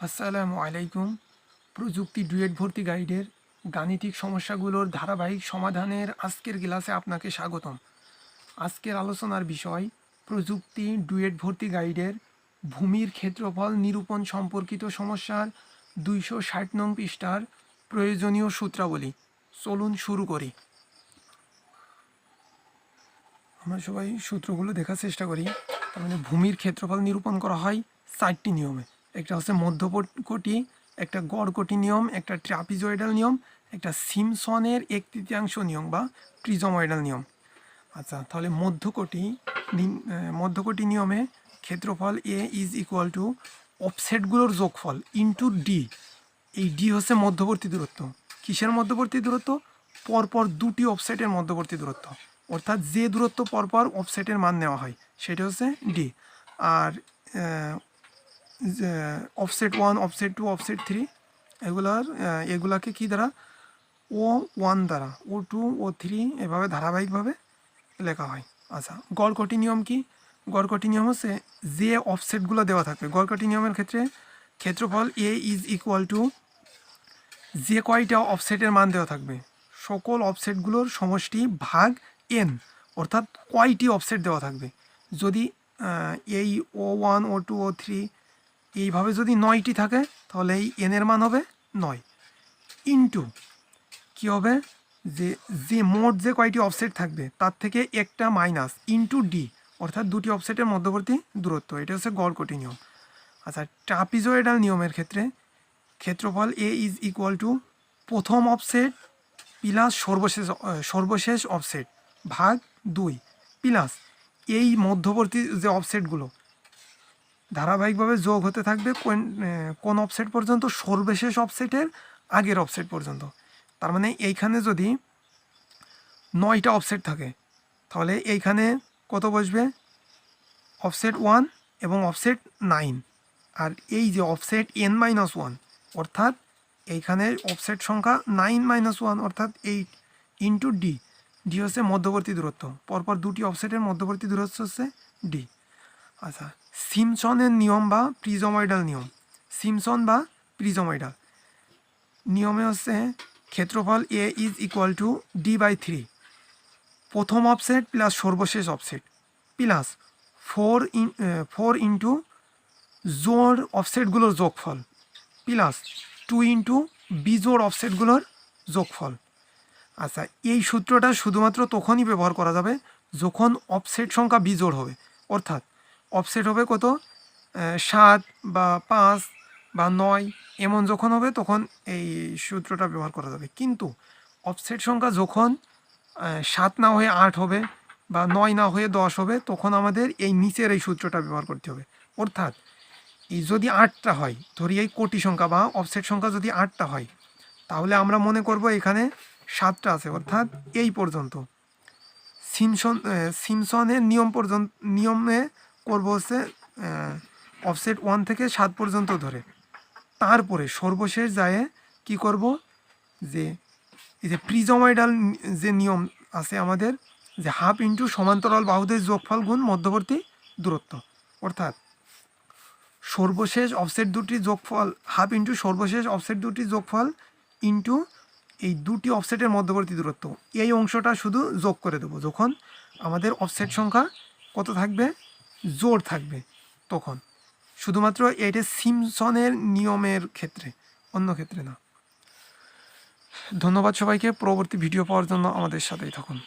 আসসালামু আলাইকুম। প্রযুক্তি ডুয়েট ভর্তি গাইডের গাণিতিক সমস্যাগুলোর ধারাবাহিক সমাধানের আজকের ক্লাসে আপনাকে স্বাগতম। আজকের আলোচনার বিষয়, প্রযুক্তি ডুয়েট ভর্তি গাইডের ভূমির ক্ষেত্রফল নিরূপণ সম্পর্কিত সমস্যার দুইশো ষাট নং পৃষ্ঠার প্রয়োজনীয় সূত্রাবলী। চলুন শুরু করি। আমরা সবাই সূত্রগুলো দেখার চেষ্টা করি। তার মানে ভূমির ক্ষেত্রফল নিরূপণ করা হয় চারটি নিয়মে। একটা হচ্ছে মধ্যকোটি, একটা গড়কোটি নিয়ম, একটা ট্রাপিজয়েডাল নিয়ম, একটা সিমসনের এক তৃতীয়াংশ নিয়ম বা ট্রিজময়েডাল নিয়ম। আচ্ছা তাহলে মধ্যকোটি মধ্যকোটি নিয়মে ক্ষেত্রফল এ ইজ ইকুয়াল টু অফসেটগুলোর যোগফল ইন্টু ডি এই ডি হচ্ছে মধ্যবর্তী দূরত্ব। কিসের মধ্যবর্তী দূরত্ব? পরপর দুটি অফসেটের মধ্যবর্তী দূরত্ব। অর্থাৎ যে দূরত্ব পরপর অফসেটের মান নেওয়া হয়, সেটা হচ্ছে ডি আর offset one offset two offset three এগুলার এগুলাকে কি দ্বারা? ও ওয়ান দ্বারা। ও টু ও থ্রি এভাবে ধারাবাহিকভাবে লেখা হয়। আচ্ছা গড়কটি নিয়ম কি? গড়কটি নিয়ম হচ্ছে যে অফসেটগুলো দেওয়া থাকবে। গড়কটি নিয়মের ক্ষেত্রে ক্ষেত্রফল এ ইজ ইকুয়াল টু যে কয়টা অফসেটের মান দেওয়া থাকবে? সকল অফসেটগুলোর সমষ্টি ভাগ এন অর্থাৎ কয়টি অফসেট দেওয়া থাকবে? যদি এই O one O two O three এইভাবে যদি নয়টি থাকে, তাহলে এই এনের মান হবে নয়। ইন্টু কী হবে? যে যে মোট যে কয়টি অফসেট থাকবে, তার থেকে একটা মাইনাস ইন্টু ডি অর্থাৎ দুটি অফসেটের মধ্যবর্তী দূরত্ব। এটা হচ্ছে গড়কটি নিয়ম। আচ্ছা ট্রাপিজয়েডাল নিয়মের ক্ষেত্রে ক্ষেত্রফল এ ইজ ইকুয়াল টু প্রথম অফসেট প্লাস সর্বশেষ সর্বশেষ অফসেট ভাগ দুই প্লাস এই মধ্যবর্তী যে অফসেটগুলো ধারাবাহিকভাবে যোগ হতে থাকবে কোন কোন অফসেট পর্যন্ত? সর্বশেষ অফসেটের আগের অফসেট পর্যন্ত। তার মানে এইখানে যদি নয়টা অফসেট থাকে, তাহলে এইখানে কত বসবে? অফসেট ওয়ান এবং অফসেট নাইন আর এই যে অফসেট এন মাইনাস ওয়ান অর্থাৎ এইখানে অফসেট সংখ্যা নাইন মাইনাস ওয়ান অর্থাৎ এইট ইন্টু ডি ডি হচ্ছে মধ্যবর্তী দূরত্ব। পরপর দুটি অফসেটের মধ্যবর্তী দূরত্ব হচ্ছে ডি আচ্ছা সিমসনের নিয়ম বা প্রিজময়েডাল নিয়ম। সিমসন বা প্রিজময়েডাল নিয়মে হচ্ছে, ক্ষেত্রফল A is equal to D by three প্রথম অফসেট প্লাস সর্বশেষ offset plus four in four into জোর অফসেটগুলোর যোগফল। প্লাস টু ইন্টু বিজোড় অফসেটগুলোর যোগফল। আচ্ছা এই সূত্রটা শুধুমাত্র তখনই ব্যবহার করা যাবে যখন অফসেট সংখ্যা বিজোড় হবে। অর্থাৎ অফসেট হবে কত? সাত বা পাঁচ বা নয়, এমন যখন হবে তখন এই সূত্রটা ব্যবহার করা যাবে। কিন্তু অফসেট সংখ্যা যখন সাত না হয়ে আট হবে বা নয় না হয়ে দশ হবে, তখন আমাদের এই নিচের এই সূত্রটা ব্যবহার করতে হবে। অর্থাৎ এই যদি আটটা হয়, ধরি এই কোটি সংখ্যা বা অফসেট সংখ্যা যদি আটটা হয়, তাহলে আমরা মনে করব এখানে সাতটা আছে। অর্থাৎ এই পর্যন্ত। সিমসন সিমসনের নিয়ম পর্যন্ত, নিয়মে করব হচ্ছে অফসেট ওয়ান থেকে সাত পর্যন্ত ধরে। তারপরে সর্বশেষ যায় কি করব? যে, এই যে প্রিজমাইডাল যে নিয়ম আছে আমাদের, যে হাফ ইন্টু সমান্তরাল বাহুদের যোগফল গুণ মধ্যবর্তী দূরত্ব। অর্থাৎ সর্বশেষ অফসেট দুটি যোগফল হাফ ইন্টু সর্বশেষ অফসেট দুটি যোগফল ইন্টু এই দুটি অফসেটের মধ্যবর্তী দূরত্ব। এই অংশটা শুধু যোগ করে দেবো। যখন আমাদের অফসেট সংখ্যা কত থাকবে? জোর থাকবে তখন। শুধুমাত্র এটা সিমসনের নিয়মের ক্ষেত্রে, অন্য ক্ষেত্রে না। ধন্যবাদ সবাইকে। পরবর্তী ভিডিও পাওয়ার জন্য আমাদের সাথেই থাকুন।